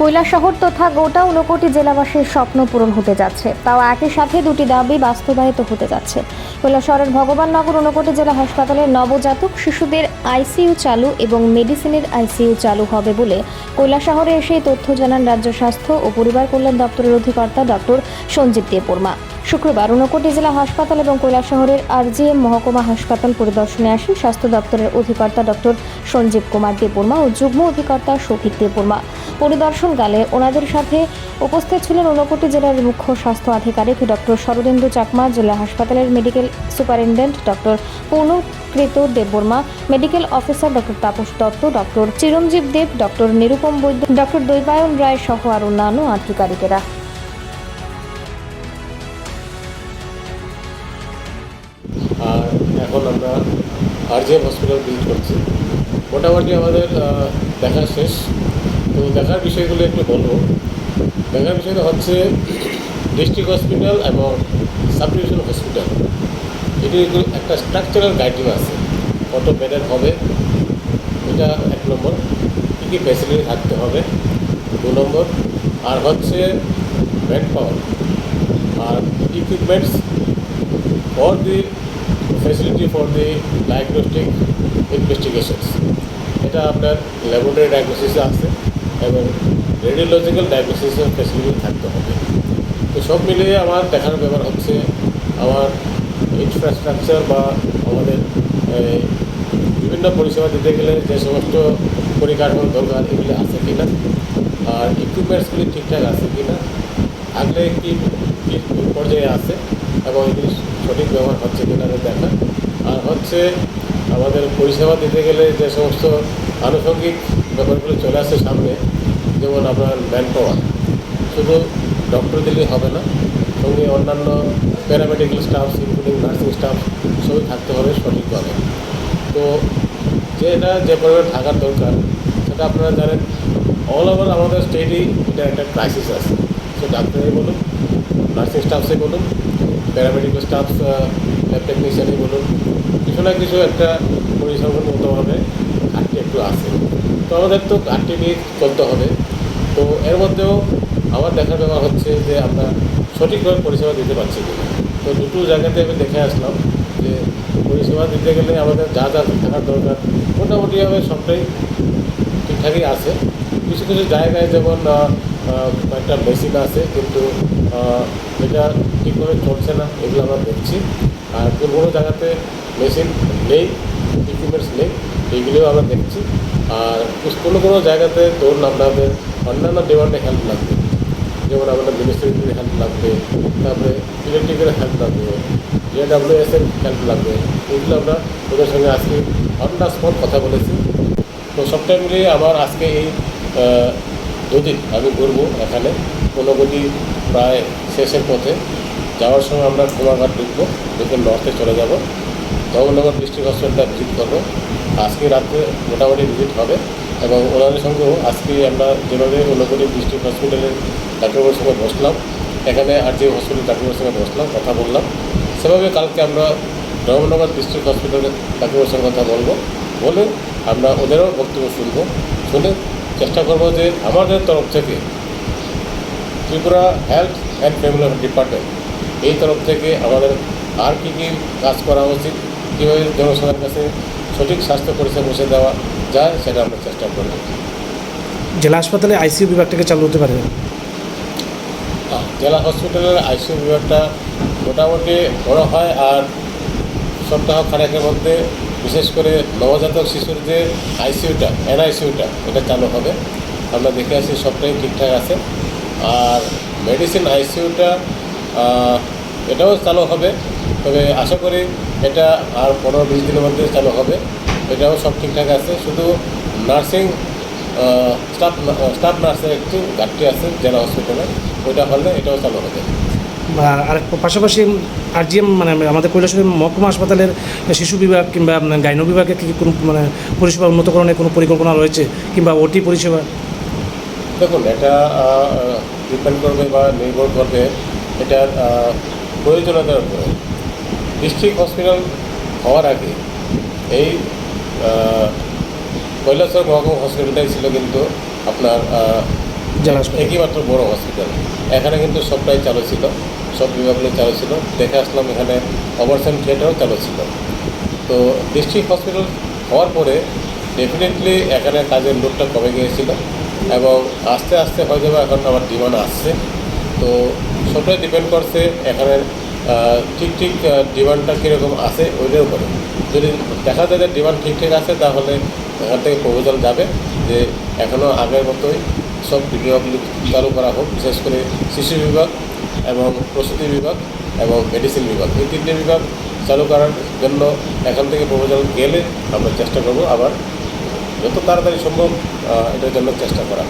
কৈলাসহর তথা গোটা ঊনকোটি জেলাবাসীর স্বপ্ন পূরণ হতে যাচ্ছে। তাও একই সাথে দুটি দাবি বাস্তবায়িত হতে যাচ্ছে। কৈলাসহরের ভগবাননগর ঊনকোটি জেলা হাসপাতালে নবজাতক শিশুদের আইসিইউ চালু এবং মেডিসিনের আইসিইউ চালু হবে বলে কৈলাসহরে এসে তথ্য জানান রাজ্য স্বাস্থ্য ও পরিবার কল্যাণ দপ্তরের অধিকর্তা ডক্টর সঞ্জিত দেববর্মা। শুক্রবার ঊনকোটি জেলা হাসপাতাল এবং কৈলাসহরের আরজিএম মহকুমা হাসপাতাল পরিদর্শনে আসেন স্বাস্থ্য দপ্তরের অধিকর্তা ডক্টর সঞ্জীব কুমার দেববর্মা ও যুগ্ম অধিকর্তা শফিক দেববর্মা। পরিদর্শনকালে ওনাদের সাথে উপস্থিত ছিলেন ঊনকোটি জেলার মুখ্য স্বাস্থ্য আধিকারিক ডক্টর শরদেন্দু চাকমা, জেলা হাসপাতালের medical superintendent doctor Purnakrita Debbarma, medical officer doctor Tapas Dutta doctor Chiranjib Deb doctor Nirupam Baidya doctor Daibayan Roy সহ আর অন্যান্য আধিকারিকেরা। আর এখন আমরা হসপিটাল ভিজিট করছি। মোটামুটি আমাদের দেখা শেষ। তো দেখার বিষয়গুলো একটু বলব। দেখার বিষয়টা হচ্ছে ডিস্ট্রিক্ট হসপিটাল এবং সাব ডিভিশন হসপিটাল। এটি একটা স্ট্রাকচারাল গাইডলাইন আছে, কত বেডের হবে, এটা এক নম্বর। কী কী ফ্যাসিলিটি থাকতে হবে, দু নম্বর। আর হচ্ছে man power R equipments for the facility for the diagnostic investigations এটা আপনার ল্যাবরেটরি ডায়াগনোসিসে আছে। এবং রেডিওলজিক্যাল ডায়াগনোসিসের ফেসিলিটি থাকতে হবে। তো সব মিলিয়ে আমার দেখার ব্যাপার হচ্ছে, আমার ইনফ্রাস্ট্রাকচার বা আমাদের বিভিন্ন পরিষেবা দিতে গেলে যে সমস্ত পরিকাঠামো দরকার এগুলি আছে কি না আর ইকুইপমেন্টসগুলি ঠিকঠাক আছে কি না আগলে কি পর্যায়ে আছে এবং এগুলি সঠিক ব্যবহার হচ্ছে কি না দেখা। আর হচ্ছে, আমাদের পরিষেবা দিতে গেলে যে সমস্ত আনুষঙ্গিক ব্যাপারগুলো চলে আসে সামনে, যেমন আপনার ম্যান পাওয়ার শুধু ডক্টর দিলেই হবে না, সঙ্গে অন্যান্য paramedical staff including nursing staff সবই থাকতে হবে সঠিকভাবে। তো যে এটা যে পরিমাণ থাকার দরকার, সেটা আপনারা জানেন অল ওভার আমাদের স্টেটেই এটা একটা ক্রাইসিস আছে। সে ডাক্তারই বলুন নার্সিং স্টাফসে বলুন প্যারামেডিক্যাল স্টাফ ল্যাব টেকনিশিয়ানই বলুন, কিছু না কিছু একটা পরিসংখ্যান মতোভাবে ঘাটতি একটু আছে। তো আমাদের তো নিয়ে চলতে হবে। তো এর মধ্যেও আমার দেখার ব্যাপার হচ্ছে যে আমরা সঠিকভাবে পরিষেবা দিতে পারছি তো দুটো জায়গাতে আমি দেখে আসলাম যে পরিষেবা দিতে গেলে আমাদের যা যা থাকার দরকার মোটামুটিভাবে সবটাই ঠিকঠাকই আছে। কিছু কিছু জায়গায় যেমন একটা মেশিন আছে কিন্তু এটা ঠিকভাবে চলছে না এগুলো আমরা দেখছি। আর কোনো জায়গাতে মেশিন নেই ইকুইপমেন্টস নেই এইগুলিও আমরা দেখছি। আর কোনো কোনো জায়গাতে ধরুন আপনাদের অন্যান্য ডিমান্ডে হেল্প লাগবে। যেমন আমাদের মিনিস্ট্রির হেল্প লাগবে, তারপরে ইলেকট্রিকের হেল্প লাগবে জেডাব্লিউএস এর হেল্প লাগবে। এগুলো আমরা ওদের সঙ্গে আজকে অন দ্য স্পট কথা বলেছি। তো সবটা মিলিয়ে আমার আজকে এই দুদিন আমি ঘুরবো এখানে। কোনোগতি প্রায় শেষের পথে। যাওয়ার সময় আমরা কুমারঘাট ঢুকবো, ঢুকে নর্থে চলে যাব। ধর্মনগর ডিস্ট্রিক্ট হসপিটালটা ভিজিট করব। আজকে রাত্রে মোটামুটি ভিজিট হবে এবং ওনাদের সঙ্গেও আজকে আমরা যেভাবে ঊনকোটি ডিস্ট্রিক্ট হসপিটালের ডাক্তারবাবুর সঙ্গে বসলাম, এখানে আর যে হসপিটাল ডাক্তারবাবুর সঙ্গে বসলাম, কথা বললাম, সেভাবে কালকে আমরা ধর্মনগর ডিস্ট্রিক্ট হসপিটালের ডাক্তারবাবুর সঙ্গে কথা বলব। বলে আমরা ওদেরও বক্তব্য শুনব। শুনে চেষ্টা করব যে আমাদের তরফ থেকে Tripura health and family department, এই তরফ থেকে আমাদের আর কী কী কাজ করা উচিত কীভাবে জনসাধারণের কাছে সঠিক স্বাস্থ্য পরিষেবা পৌঁছে দেওয়া যায় সেটা আমরা চেষ্টা করব। জেলা হাসপাতালে আইসিইউ বিভাগটাকে চালু হতে পারে? জেলা হসপিটালের আইসিইউ বিভাগটা মোটামুটি বড় হয় আর সপ্তাহ খানেকের মধ্যে বিশেষ করে নবজাতক শিশুর যে আইসিইউটা এনআইসিইউটা এটা চালু হবে। আমরা দেখে আসি সবটাই ঠিকঠাক আছে। আর মেডিসিন আইসিইউটা এটাও চালু হবে। তবে আশা করি এটা আর পনেরো বিশ দিনের মধ্যে চালু হবে। এটাও সব ঠিকঠাক আছে। শুধু নার্সিং স্টাফ স্টাফ নার্সের একটু ঘাটতি আছে জেলা হসপিটালে ওইটা হলে এটাও চালু হবে। আর পাশাপাশি আর পাশাপাশি আরজিএম মানে আমাদের কৈলাসহর মহকুমা হাসপাতালের শিশু বিভাগ কিংবা গাইন বিভাগে কি কোনো মানে পরিষেবা উন্নতকরণের কোনো পরিকল্পনা রয়েছে কিংবা ওটি পরিষেবা? দেখুন এটা ডিপেন্ড করবে বা নির্ভর করবে এটার প্রয়োজনীয়তার উপরে। ডিস্ট্রিক্ট হসপিটাল হওয়ার আগে এই কৈলাসর মহকুমা হসপিটালটাই ছিল কিন্তু আপনার জেলা হাসপাতাল। একই মাত্র বড় হসপিটাল এখানে কিন্তু সবটাই চালু ছিল সব বিভাগগুলো চালু ছিল দেখে আসলাম এখানে অপারেশন থিয়েটারও চালু ছিল তো ডিস্ট্রিক্ট হসপিটাল হওয়ার পরে ডেফিনেটলি এখানে কাজের লোডটা কমে গিয়েছিল এবং আস্তে আস্তে হয়তো এখন আমার ডিমান্ড আসছে। তো সবটাই ডিপেন্ড করছে এখানে ঠিক ঠিক ডিমান্ডটা কীরকম আছে ওইটার উপরে। যদি দেখা যায় যে ডিমান্ড ঠিক ঠিক আছে, তাহলে এখান থেকে প্রপোজাল যাবে যে এখনও আগের মতোই সব বিভাগগুলি চালু করা হোক, বিশেষ করে শিশু বিভাগ এবং প্রসূতি বিভাগ এবং মেডিসিন বিভাগ। এই তিনটে বিভাগ চালু করার জন্য এখান থেকে প্রপোজাল গেলে আমরা চেষ্টা করব আবার যত তাড়াতাড়ি সম্ভব এটার জন্য চেষ্টা করা